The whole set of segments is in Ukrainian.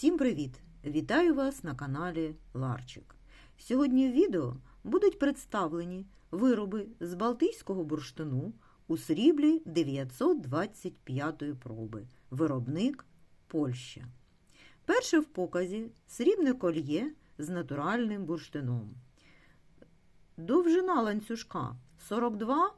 Всім привіт! Вітаю вас на каналі Ларчик. Сьогодні в відео будуть представлені вироби з Балтійського бурштину у сріблі 925 проби. Виробник Польща. Перше в показі срібне кольє з натуральним бурштином. Довжина ланцюжка 42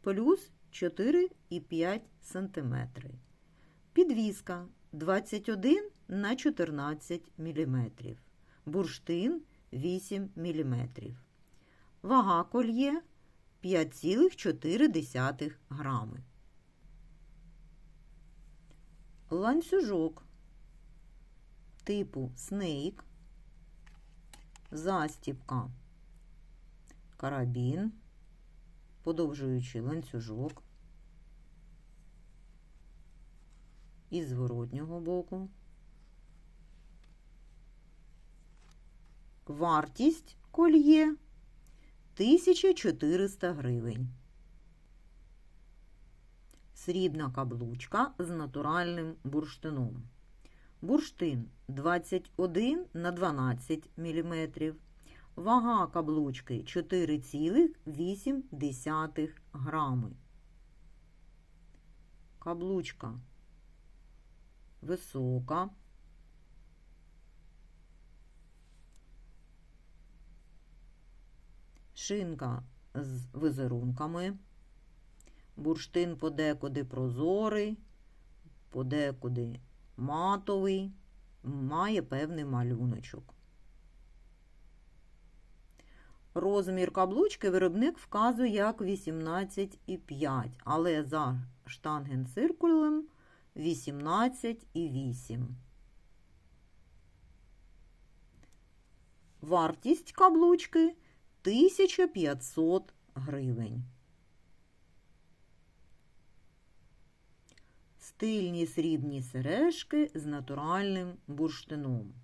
плюс 4,5 см. Підвіска 21 на 14 мм. Бурштин 8 мм. Вага кольє 5,4 грами. Ланцюжок типу снейк, застіпка, карабін, подовжуючий ланцюжок. із зворотнього боку. Вартість кольє 1400 гривень. Срібна каблучка з натуральним бурштином. Бурштин 21 на 12 мм. Вага каблучки 4,8 грами. Каблучка висока. Шинка з візерунками. Бурштин подекуди прозорий, подекуди матовий, має певний малюночок. Розмір каблучки виробник вказує як 18,5, але за штангенциркулем 18,8. Вартість каблучки 1500 гривень. Стильні срібні сережки з натуральним бурштином.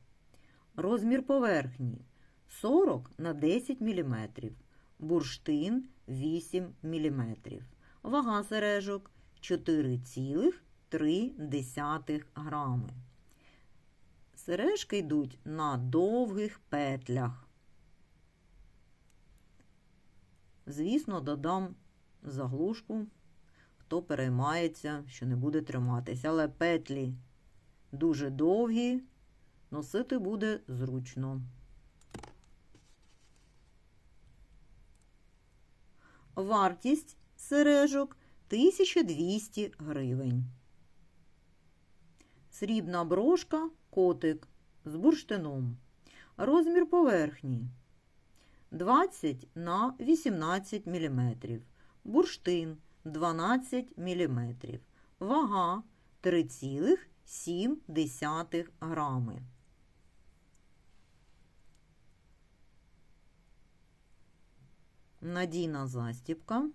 Розмір поверхні 40 на 10 мм. Бурштин 8 мм. Вага сережок 4,3 грами. Сережки йдуть на довгих петлях. Звісно, додам заглушку, хто переймається, що не буде триматися, але петлі дуже довгі, носити буде зручно. Вартість сережок 1200 гривень. Срібна брошка, котик з бурштином. Розмір поверхні 20 на 18 мм. Бурштин 12 мм. Вага 3,7 грами. Надійна застіпка.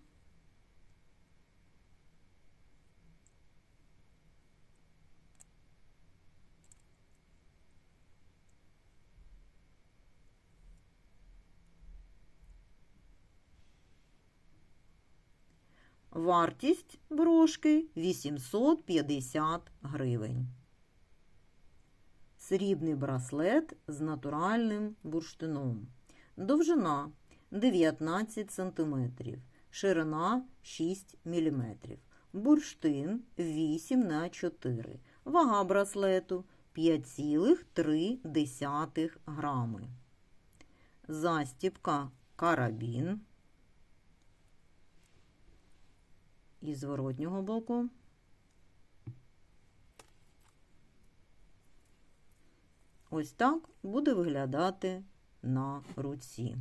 Вартість брошки 850 гривень. Срібний браслет з натуральним бурштином. Довжина 19 см, ширина 6 мм. Бурштин 8 на 4 Вага браслету 5,3 грами. Застіпка карабін. І зворотнього боку. Ось так буде виглядати на руці.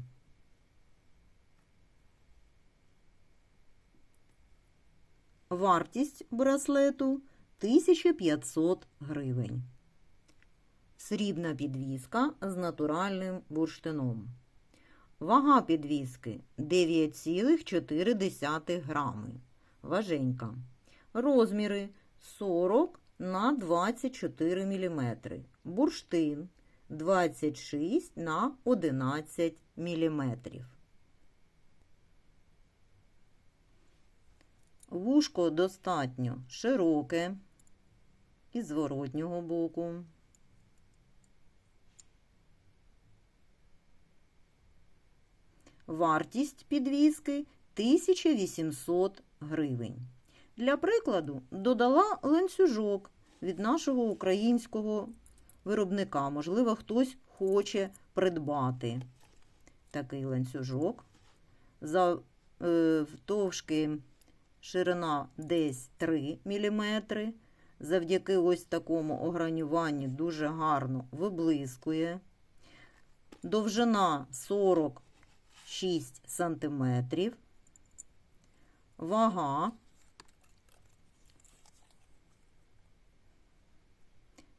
Вартість браслету 1500 гривень. Срібна підвіска з натуральним бурштином. Вага підвіски 9,4 грами важенька. Розміри 40 на 24 мм. Бурштин 26 на 11 мм. Вушко достатньо широке і зворотнього боку. Вартість підвіски 1800 гривень. Для прикладу, додала ланцюжок від нашого українського виробника. Можливо, хтось хоче придбати такий ланцюжок. За е, втовшки ширина десь 3 мм. Завдяки ось такому огранюванню дуже гарно виблискує. Довжина 46 см. Вага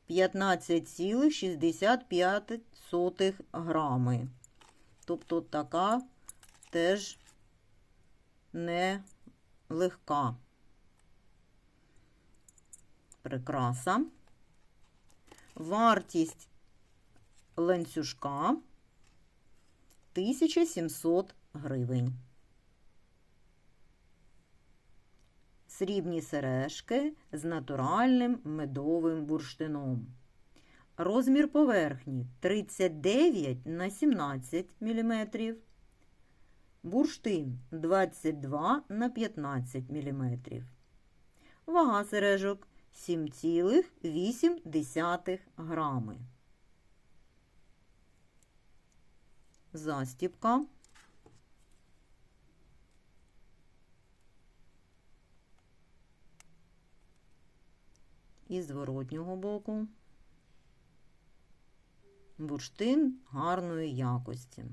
15,65 грами. Тобто така теж не легка прикраса. Вартість ланцюжка 1700 гривень. Срібні сережки з натуральним медовим бурштином. Розмір поверхні 39 на 17 мм. Бурштин 22 на 15 мм. Вага сережок 7,8 грами. Застіпка. І зворотнього боку. Бурштин гарної якості.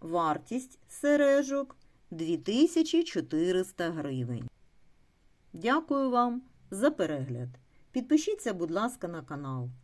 Вартість сережок 2400 гривень. Дякую вам за перегляд. Підпишіться, будь ласка, на канал.